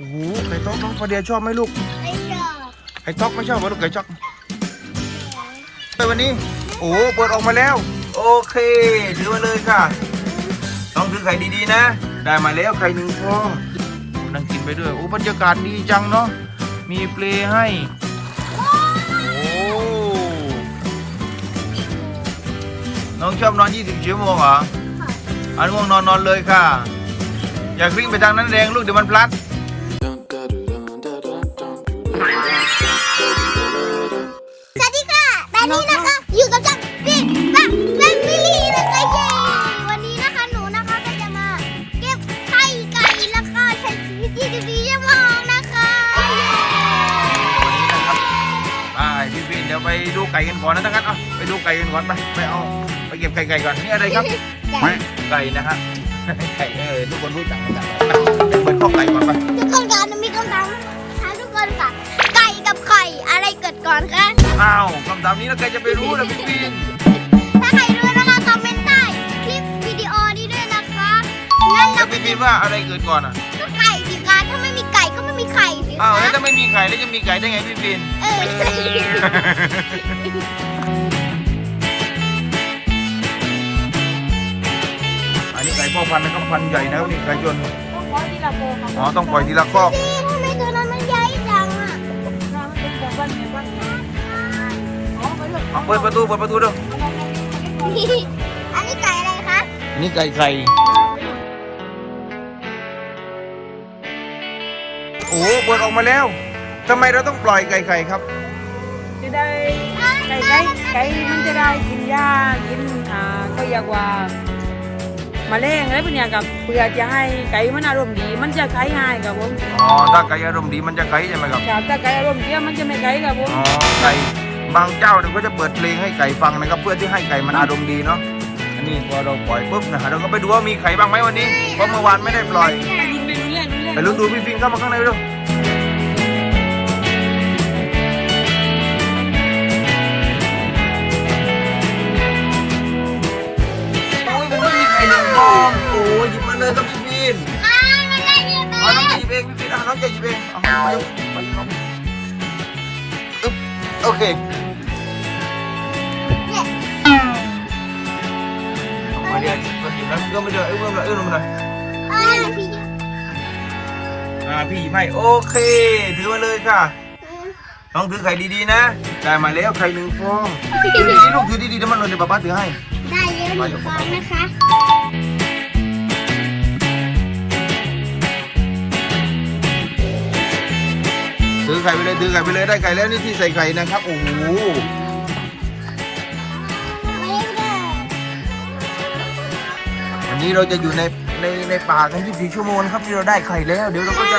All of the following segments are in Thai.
โอ้โหไก่ต๊อกน้องฟาเดียชอบไหมลูกไม่ชอบไก่ต๊อกไม่ชอบเหรอลูกไก่จ๊อกไปวันนี้ โอ้โหเปิดออกมาแล้ว โอเคถือมาเลยค่ะ ต้องถือไข่ดีๆนะ ได้มาแล้วไข่หนึ่งฟองนั่งกินไปด้วยโอ้บรรยากาศดีจังเนาะมีเปลให้โอ้น้องชอบนอน 20 ชั่วโมงเหรออันง่วงนอนนอนเลยค่ะ อย่าวิ่งไปทางนั้นแรงลูกเดี๋ยวมันพลัด ก่กันก่อนไปไปเอาไปเก็บไก่ไก่ก่อนนี่อะไรครับ ไก่ไก่นะฮะไก่เออทุกคนรู้จักไหมครับไปเปิดข้อไก่ก่อนไปทุกคนคะหนูมีคำถามถามทุกคนค่ะ ไก่กับไข่อะไรเกิดก่อนคะอ้าวคำถามนี้แล้วใครจะไปรู้ล่ะพี่พี่ถ้าใครรู้นะคะคอมเมนต์ใต้คลิปวิดีโอนี้ด้วยนะคะงั้นแล้เราวพี่พี่ว่าอะไรเกิดก่อนอะก็ไก่สิคะถ้าไม่มีไก่ก็ไม่มีไข่สิอ้าวคะแล้วถ้าไม่มีไก่แล้วจะมีไก่ได้ไงพี่พี่เออใพ่อพันธุ์นะครับพันธุ์ใหญ่นะครับนี่ไก่ยนต์ต้องปล่อยทีละโบครับอ๋อต้องปล่อยทีละคอกพี่ทำไมตัวนั้นมันใหญ่จังอะน้ำเป็นแบบวันเดียววันอ๋อไปเลยเอาเปิดประตูเปิดประตูเด้อนี่อันนี้ไก่อะไรคะอันนี้ไก่ไข่โอ้โหเปิดออกมาแล้วทำไมเราต้องปล่อยไก่ไข่ครับจะได้ไก่ไก่ไก่มันจะได้กินหญ้ากินอ่าก็อยากว่าแมาแรงอะไรเป็นอย่างกับเพื่อจะให้ไก่มันอารมณ์ดี มันจะไก่ง่ายครับผมอ๋อถ้าไก่อารมณ์ดีมันจะไก่ใช่ไหมครับครับถ้าไก่อารมณ์เสียมันจะไม่ไก่ครับผมอ๋อไก่บางเจ้าเนี่ยก็จะเปิดเพลงให้ไก่ฟังนะครับเพื่อที่ให้ไก่มันอารมณ์ดีเนาะอันนี้พอเราปล่อยปุ๊บนะฮะเราก็ไปดูว่ามีไข่บ้างไหมวันนี้เพราะเมื่อวานไม่ได้ปล่อยไปลุ้นไปลุ้นเล่นลุ้นเล่นไปลุ้นดูพี่ฟิงเข้ามาข้างในดู หยิบมาเลยครับพี่ฟินอ้าวมันได้ยังไงเอาน้องจะหยิบเองพี่ฟินเอาน้องจะหยิบเองเอาไปไปเอาอึ๊บโอเคมาเดี๋ยวมาหยิบแล้วเอื้อมไปเดี๋ยวเอื้อมเลยเอื้อมมาเลยเออพี่อ่าพี่หยิบให้โอเคถือมาเลยค่ะน้องถือไข่ดีๆนะได้มาแล้วไข่หนึ่งฟองถือดีๆลูกถือดีๆเดี๋ยวมันหล่นเดี๋ยวป๊าป๊าถือให้ ได้เยอะหนึ่งฟองนะคะ ถือไข่ไปเลยถือไข่ไปเลยได้ไก่แล้วนี่ที่ใส่ไข่นะครับโอ้โหไม่ได้วันนี้เราจะอยู่ในในในป่ากัน24ชั่วโมงนะครับที่เราได้ไข่แล้ว เดี๋ยวเราก็จะ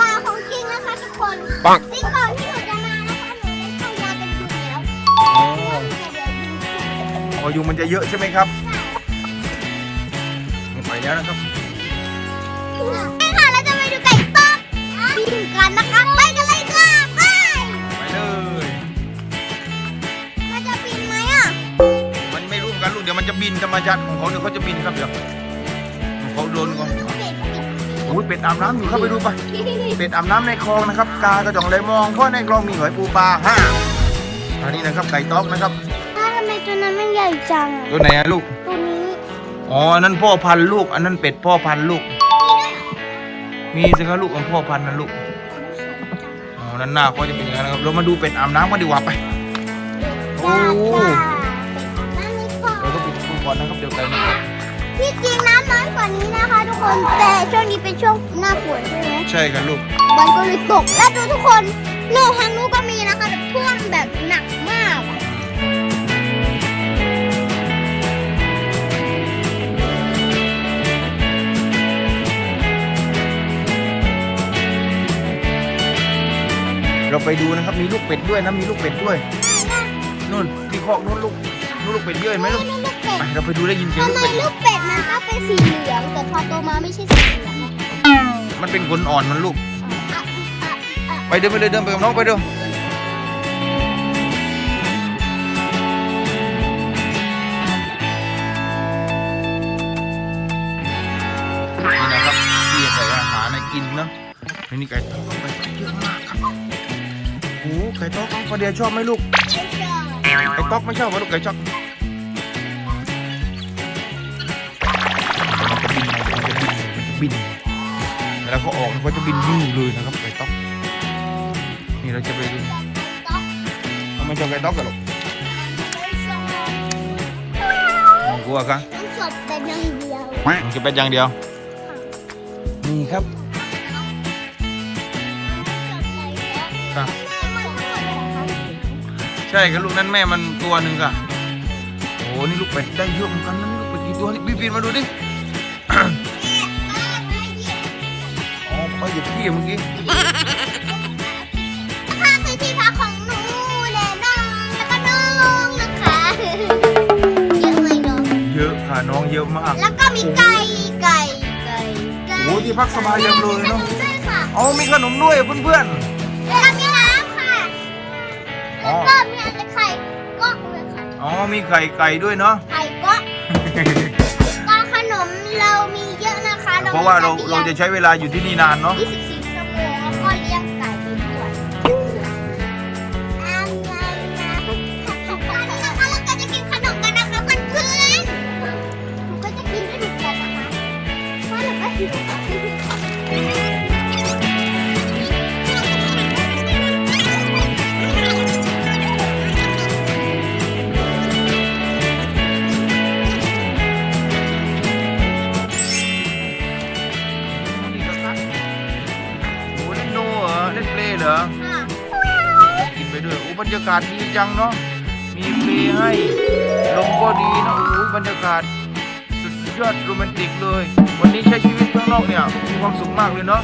ปลาของจริงนะคะทุกคนปังจริงก่อนที่หนูจะมานะคะหนูได้เข้ายากันยุงแล้วอ๋ออ๋อยุงมันจะเยอะใช่ไหมครับนี่ไปแล้วนะครับนี่ค่ะเราจะไปดูไก่ต๊อกบินกันนะคะ มือนกันลูกเดี๋ยวมันจะบินธรรมชาติของเขาเดี๋ยวเขาจะบินครับเดี๋ยวเขาโดนก่อนเป็ดโอ้ยเป็ดอาบน้ำอยู่เข้าไปดูไปเป็ดอาบน้ำในคลองนะครับ กากระจ่องเลยมองเพราะในคลองมีหอยปูปลาฮ่าอันนี้นะครับไก่ต๊อกนะครับถ้าทำไมตัวนั้นมันใหญ่จังอะตัวไหนอะลูกตัวนี้อ๋ออันนั้นพ่อพันธุ์ลูก อันนั้นเป็ดพ่อพันธุ์ลูก มีสิครับลูกของพ่อพันธุ์นะลูกอ๋อนั่นหน้าเขาจะเป็นอย่างนั้นนะครับเรามาดูเป็ดอาบน้ำกันดีกว่าไปโอ้ อนนะครับเดี๋ยวไก่มันที่จริงน้ำน้อยกว่านี้นะคะ ทุกคน แต่ช่วงนี้เป็นช่วงหน้าฝนใช่ไหมใช่ครับลูกมันก็เลยตก และดูทุกคนโน่ทางนู้นก็มีนะคะแบบท่วมแบบหนักมาก เราไปดูนะครับมีลูกเป็ดด้วยนะมีลูกเป็ดด้วยนู่นที่คอกนู่นลูกนู่นลูกเป็ดเยอะเห็นไหมลูกนี่ลูกเป็ด ไปเราไปดูได้ยินเสียงทำลูกไมเป็ดลูกเป็ดมันก็เป็นสีเหลืองแต่พอโตมาไม่ใช่สีเหลืองอะมันเป็นขนอ่อนมันลูกอะอะอะไปเดินไปเลยเดินไปกับน้องไปเดินนี่นะครับที่ใส่อาหารให้กินเนาะอันนี้ไก่ต๊อกไก่ต๊อกเยอะมากครับโอ้ไก่ต๊อกน้องฟาเดียชอบไหมลูก ไม่ชอบไก่ต๊อกไม่ชอบเหรอลูกไก่ช็อกมันจะบิ บินเวลาเขาออกเขาจะบินวิ่งเลยนะครับไก่ต๊อกนี่เราจะไปดูต๊อกเขาไม่ชอบไก่ต๊อกกันหรอกไม่ชอบกลัวกันต้องชอบแต่อย่างเดียวมันจะเป็นอย่างเดียวนี่ครับครับใช่ครับลูกนั้นแม่มันตัวหนึ่งค่ะโอ้นี่ลูกเป็ดได้เยอะเหมือนกันนะลูกเป็ดกี่ตัวนี่พี่ปีนมาดูดิ อ๋อเขาหยิบพี่เมื่อกี้ค่ะคือที่พักของหนูและน้องแล้วก็น้องนะคะเยอะไหมน้องเยอะค่ะน้องเยอะมากแล้วก็มีไก่ไก่ไก่ไก่โอ้ที่พักสบายจังเลยเนอะมีขมด้วยค่ะอ๋อมีขนมด้วยเพื่อนแล้วมีน้ำค่ะๆแล้อ๋อวก็มีอะไรไข่ก็เลยค่ะ อ๋อมีไข่ไก่ด้วยเนาะ เพราะว่าเราเราจะใช้เวลาอยู่ที่นี่นานเนาะ 24ชั่วโมงแล้วก็เลี้ยงไก่ด้วยอ้าวไงนะนะคะเราก็จะกินขนมกันนะคะเพื่อนๆหนูก็จะกินด้วยเหมือนกันนะคะเพราะหนูก็หิว เหรอค่ะกินไปด้วยโอ้บรรยากาศดีจังเนาะมีเพลงให้ลมก็ดีเนาะโอ้บรรยากาศสุดยอดโรแมนติกเลย วันนี้ใช้ชีวิตข้างนอกเนี่ยมีความสุขมากเลยเนาะ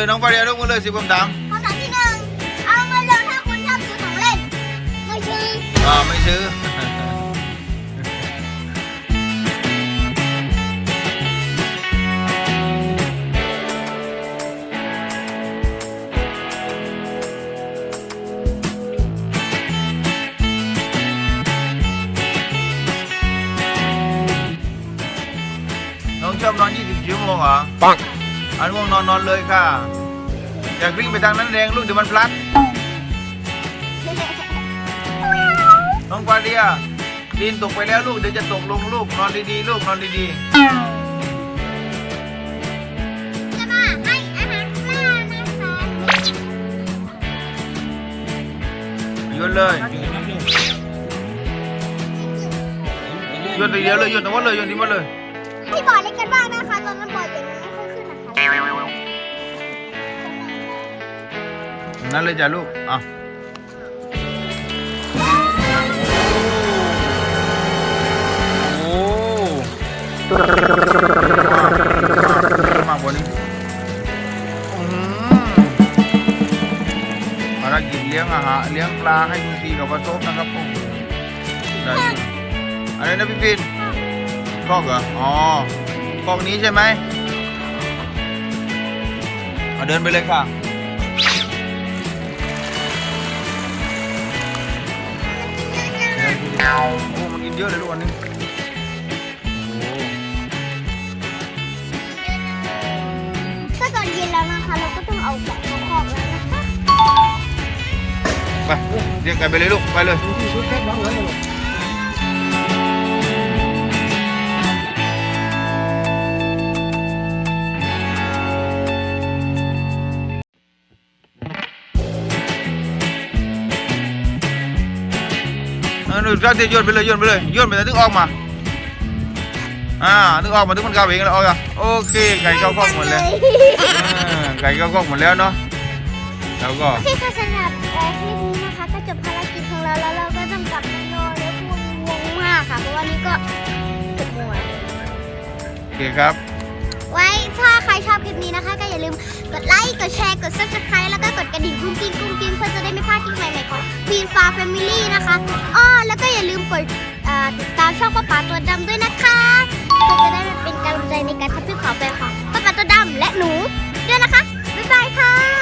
เลยน้องปาเรียยกมือเลยสิบคำถามคำถามที่หนึ่งเอาเงินเร็วถ้าคุณชอบซื้อของเล่นไม่ซื้ออ่าไม่ซื้อน้องชอบนอน20ชั่วโมงเหรอปัง อันง่วงนอนนอนเลยค่ะ อยากวิ่งไปทางนั้นแรงลูกเดี๋ยวมันพลัด น้องฟาเดียดินตกไปแล้วลูกเดี๋ยวจะตกลงลูกนอนดีๆลูกนอนดีจะมาให้อาหารปลานะคะๆโยนเลยโยนทีเดียวเลยโยนทั้งหมดเลยโยนทิ้งหมดเลยที่บ่อเล็กกันบ้างนะ นั่นเลยจ้ะลูกอะโอ้มากกว่านี้ภารกิจเลี้ยงอาหารเลี้ยงปลาให้คุณซีกับวัดโต๊ะนะครับผมได้อะไรนะพี่ปินคอกเหรอ อ๋อคอกนี้ใช่ไหมเอาเดินไปเลยค่ะ เยอะเลยทุกวันนี้โอ้ก็ตอนเย็นแล้วนะคะ เราก็ต้องเอาไก่เข้าคอกแล้วนะคะ ไปเรียกไก่ไปเลยลูก ไปเลยเออห นูจ้าเดียวโยนไปเลยโยนไปเลยโยนไปแต่ถึงออกมาอ่าถึงออกมาถึงมันกลับเองแล้วออกอะโอเคไก่เข้าคอกหมดแล้วอ่าไก่เข้าคอกหมดแล้วเนาะแล้วก็ โอเคค่ะสำหรับเอ่อคลิปนี้นะคะก็จบภารกิจของเราแล้วเราก็ต้องกลับไปนอนแล้วพวกนี้งงมากค่ะ เพราะว่านี่ก็เกือบหมด โอเคครับ ไว้ถ้าใครชอบคลิปนี้นะคะ ก็อย่าลืมกดไลค์ กดแชร์ กด subscribe แล้วก็กดกระดิ่งกุ้งกิ้งกุ้งกิ้งเพื่อจะได้ไม่พลาดคลิปใหม่ๆของพีนฟ้า แล้วก็อย่าลืมกดติดตามช่องป้าป๋าตัวดำด้วยนะคะเพื่อจะได้เป็นกำลังใจในการทำพิชขอไปของป้าป๋าตัวดำและหนูด้วยนะคะบ๊ายบายค่ะ